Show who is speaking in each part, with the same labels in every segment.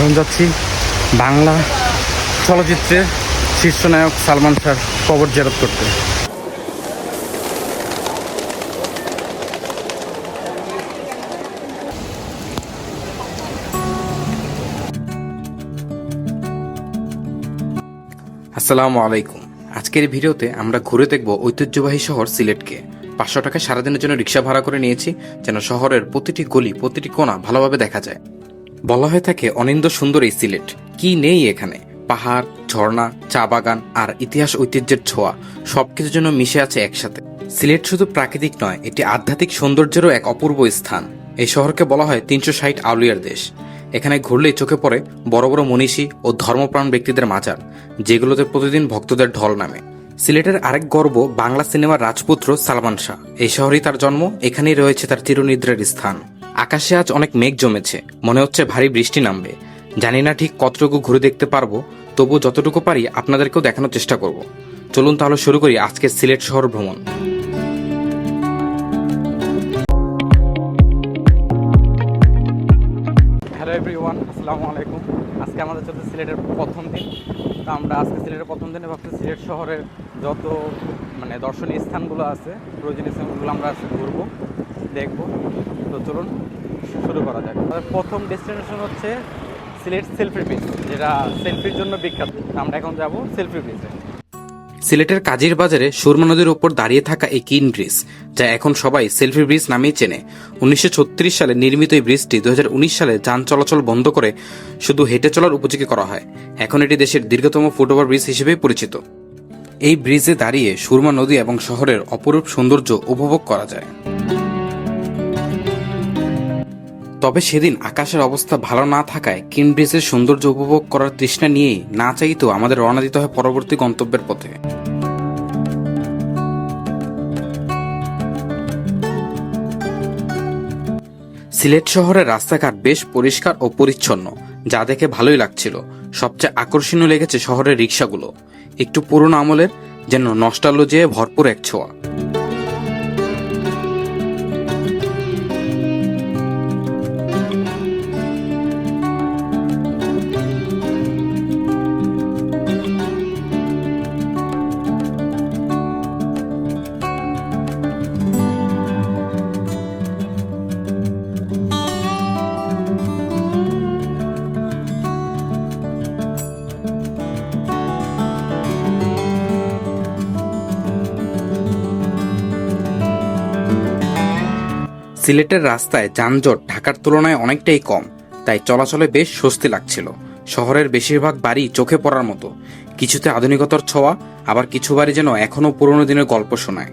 Speaker 1: এখন যাচ্ছি বাংলা চলচ্চিত্রের শীর্ষনায়ক সালমান শাহর কবর জেরত করতে। আসসালামু আলাইকুম। আজকের ভিডিওতে আমরা ঘুরে দেখব ঐতিহ্যবাহী শহর সিলেটকে। পাঁচশো টাকা সারাদিনের জন্য রিক্সা ভাড়া করে নিয়েছি যেন শহরের প্রতিটি গলি, প্রতিটি কোণা ভালোভাবে দেখা যায়। বলা হয়ে থাকে অনিন্দ সুন্দর এই সিলেট। কি নেই এখানে? পাহাড়, ঝর্ণা, চা বাগান আর ইতিহাস ঐতিহ্যের ছোঁয়া, সবকিছুর জন্য মিশে আছে একসাথে। সিলেট শুধু প্রাকৃতিক নয়, এটি আধ্যাত্মিক সৌন্দর্যেরও এক অপূর্ব স্থান। এই শহরকে বলা হয় তিনশো ষাট আউলিয়ার দেশ। এখানে ঘুরলেই চোখে পড়ে বড় বড় মনীষী ও ধর্মপ্রাণ ব্যক্তিদের মাজার, যেগুলোতে প্রতিদিন ভক্তদের ঢল নামে। সিলেটের আরেক গর্ব বাংলা সিনেমার রাজপুত্র সালমান শাহ। এই শহরেই তার জন্ম, এখানেই রয়েছে তার চিরনিদ্রার স্থান। আকাশে আজ অনেক মেঘ জমেছে। মনে হচ্ছে ভারী বৃষ্টি নামবে। জানি না ঠিক কতটুকু ঘুরে দেখতে পারব তবু যতটুকু পারি আপনাদেরকেও দেখানোর চেষ্টা করব। চলুন তাহলে শুরু করি আজকের সিলেট শহর ভ্রমণ। হ্যালো এভরিওয়ান, আসসালামু আলাইকুম। আজকে আমাদের চলছে সিলেটের প্রথম দিন, তো আমরা আজকে সিলেটের প্রথম দিনে ভাবছি সিলেট শহরের যত মানে দর্শনীয় স্থানগুলো আছে, প্রয়োজনীয় স্থানগুলো আমরা আজকে ঘুরবো। দেখব। তো চলুন, শুরু করা যাক। আমাদের প্রথম ডেস্টিনেশন হচ্ছে সিলেট সেলফি ব্রিজ যেটা সেলফির জন্য বিখ্যাত। আমরা এখন যাব সেলফি ব্রিজে সিলেটের কাজীর বাজারে সুরমা নদীর উপর দাঁড়িয়ে থাকা এই কিন ব্রিজ, যা এখন সবাই সেলফি ব্রিজ নামেই চেনে। উনিশশো ছত্রিশ সালে নির্মিত এই ব্রিজটি দু হাজার উনিশ সালে যান চলাচল বন্ধ করে শুধু হেঁটে চলার উপযোগী করা হয়। এখন এটি দেশের দীর্ঘতম ফুটওভার ব্রিজ হিসেবে পরিচিত। এই ব্রিজে দাঁড়িয়ে সুরমা নদী এবং শহরের অপরূপ সৌন্দর্য উপভোগ করা যায়। তবে সেদিন আকাশের অবস্থা ভালো না থাকায় কিন ব্রিজের সৌন্দর্য উপভোগ করার তৃষ্ণা নিয়েই না চাইতেও আমাদের রওনা দিতে হয় পরবর্তী গন্তব্যের পথে। সিলেট শহরের রাস্তাঘাট বেশ পরিষ্কার ও পরিচ্ছন্ন, যা দেখে ভালোই লাগছিল। সবচেয়ে আকর্ষণীয় লেগেছে শহরের রিক্সাগুলো একটু পুরনো আমলের যেন নষ্টালজিয়ে ভরপুর এক ছোঁয়া। সিলেটের রাস্তায় যানজট ঢাকার তুলনায় অনেকটাই কম, তাই চলাচলে বেশ স্বস্তি লাগছিল। শহরের বেশিরভাগ বাড়ি চোখে পড়ার মতো। কিছুতে আধুনিকতার ছোঁয়া, আবার কিছু বাড়ি যেন এখনও পুরনো দিনের গল্প শোনায়।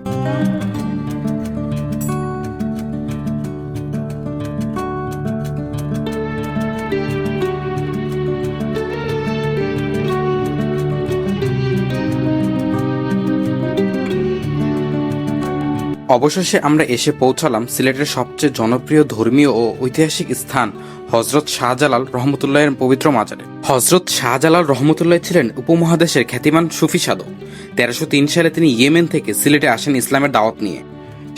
Speaker 1: অবশেষে আমরা এসে পৌঁছালাম সিলেটের সবচেয়ে জনপ্রিয় ধর্মীয় ও ঐতিহাসিক স্থান হজরত শাহজালাল রহমতুল্লাহের পবিত্র মাজারে। হজরত শাহজালাল রহমতুল্লাহ ছিলেন উপমহাদেশের খ্যাতিমান সুফি সাধক। তেরোশো তিন সালে তিনি ইয়েমেন থেকে সিলেটে আসেন ইসলামের দাওয়াত নিয়ে।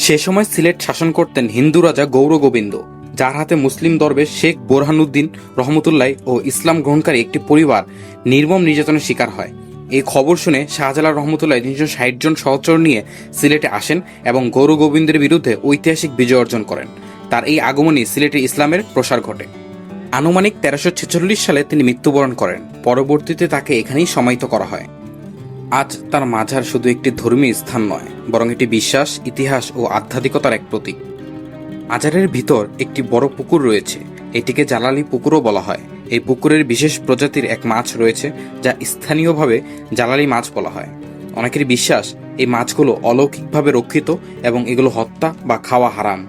Speaker 1: সে সময় সিলেট শাসন করতেন হিন্দু রাজা গৌর গোবিন্দ, যার হাতে মুসলিম দরবেশ শেখ বোরহানুদ্দিন রহমতুল্লাহ ও ইসলাম গ্রহণকারী একটি পরিবার নির্মম নির্যাতনের শিকার হয়। এই খবর শুনে শাহজালাল রহমতুল্লাহ তিনশো ষাট জন সহচর নিয়ে সিলেটে আসেন এবং গৌর গোবিন্দের বিরুদ্ধে ঐতিহাসিক বিজয় অর্জন করেন। তার এই আগমনই সিলেটে ইসলামের প্রসার ঘটে। আনুমানিক তেরোশো ছেচল্লিশ সালে তিনি মৃত্যুবরণ করেন। পরবর্তীতে তাকে এখানেই সমাহিত করা হয়। আজ তার মাঝার শুধু একটি ধর্মীয় স্থান নয়, বরং এটি বিশ্বাস, ইতিহাস ও আধ্যাত্মিকতার এক প্রতীক। আজারের ভিতর একটি বড় পুকুর রয়েছে। এটিকে জালালি পুকুরও বলা হয়। এই পুকুরের বিশেষ প্রজাতির এক মাছ রয়েছে, যা স্থানীয়ভাবে জালালি মাছ বলা হয়। অনেকের বিশ্বাস এই মাছগুলো অলৌকিকভাবে রক্ষিত এবং এগুলো হত্যা বা খাওয়া হারাম।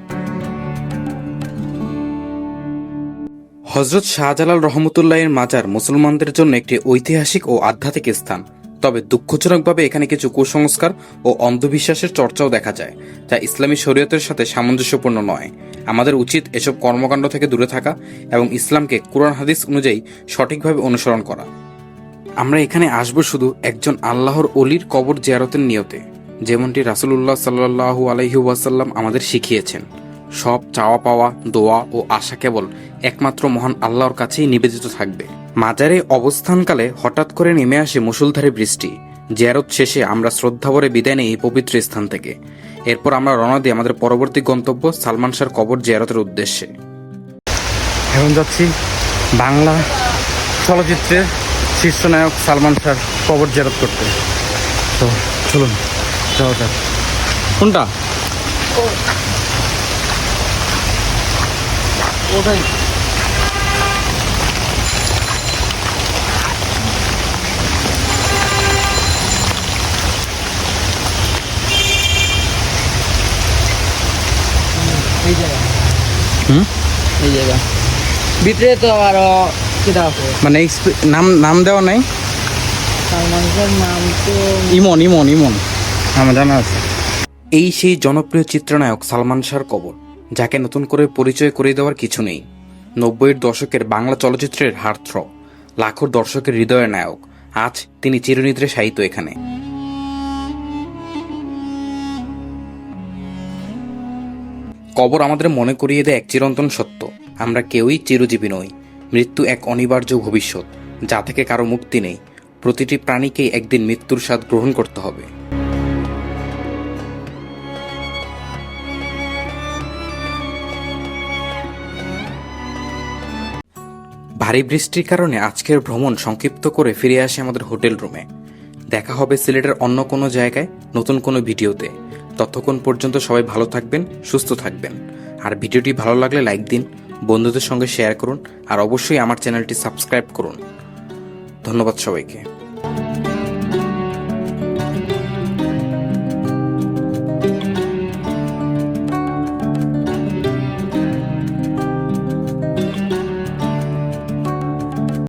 Speaker 1: হজরত শাহজালাল রহমতুল্লাহের মাজার মুসলমানদের জন্য একটি ঐতিহাসিক ও আধ্যাত্মিক স্থান। তবে দুঃখজনকভাবে এখানে কিছু কুসংস্কার ও অন্ধবিশ্বাসের চর্চাও দেখা যায়, যা ইসলামী শরীয়তের সাথে সামঞ্জস্যপূর্ণ নয়। আমাদের উচিত এসব কর্মকাণ্ড থেকে দূরে থাকা এবং ইসলামকে কোরআন হাদিস অনুযায়ী সঠিকভাবে অনুসরণ করা। আমরা এখানে আসব শুধু একজন আল্লাহর অলির কবর জিয়ারতের নিয়তে, যেমনটি রাসুলুল্লাহ সাল্লাহু আলহি ওয়াসাল্লাম আমাদের শিখিয়েছেন। সব চাওয়া পাওয়া দোয়া ও আশা কেবল একমাত্র মহান আল্লাহর কাছেই নিবেদিত থাকবে। মাজারে অবস্থানকালে হঠাৎ করে নেমে আসে মুসুলধারে বৃষ্টি। জিয়ারত শেষে আমরা শ্রদ্ধাভরে বিদায় নিই এই পবিত্র স্থান থেকে। এরপর আমরা রওনা দিই আমাদের পরবর্তী গন্তব্য সালমান শাহর কবর জিয়ারতের উদ্দেশ্যে। এখন যাচ্ছি বাংলা চলচ্চিত্রের শীর্ষ নায়ক সালমান শাহর কবর জিয়ারত করতে। তো চলুন যাওয়া যাক। কোনটা?
Speaker 2: ওটাই। এই জায়গা ভিতরে তো আরও কেটা আছে?
Speaker 1: মানে নাম নাম দেওয়া নাই?
Speaker 2: সালমান খান নাম তো
Speaker 1: ইমন ইমন ইমন। আমার জানা আছে। এই সেই জনপ্রিয় চিত্রনায়ক সালমান শাহর কবর যাকে নতুন করে পরিচয় করে দেওয়ার কিছু নেই। নব্বইয়ের দশকের বাংলা চলচ্চিত্রের হার্থ্র লাখো দর্শকের হৃদয়ের নায়ক। আজ তিনি চিরনিদ্রে সাহিত্য এখানে। কবর আমাদের মনে করিয়ে দেয় এক চিরন্তন সত্য। আমরা কেউই চিরজীবী নই। মৃত্যু এক অনিবার্য ভবিষ্যৎ, যা থেকে কারও মুক্তি নেই। প্রতিটি প্রাণীকেই একদিন মৃত্যুর স্বাদ গ্রহণ করতে হবে। ভারী বৃষ্টির কারণে আজকের ভ্রমণ সংক্ষিপ্ত করে ফিরে আসে আমাদের হোটেল রুমে। দেখা হবে সিলেটের অন্য কোনো জায়গায় নতুন কোনো ভিডিওতে। ততক্ষণ পর্যন্ত সবাই ভালো থাকবেন, সুস্থ থাকবেন। আর ভিডিওটি ভালো লাগলে লাইক দিন, বন্ধুদের সঙ্গে শেয়ার করুন, আর অবশ্যই আমার চ্যানেলটি সাবস্ক্রাইব করুন। ধন্যবাদ সবাইকে।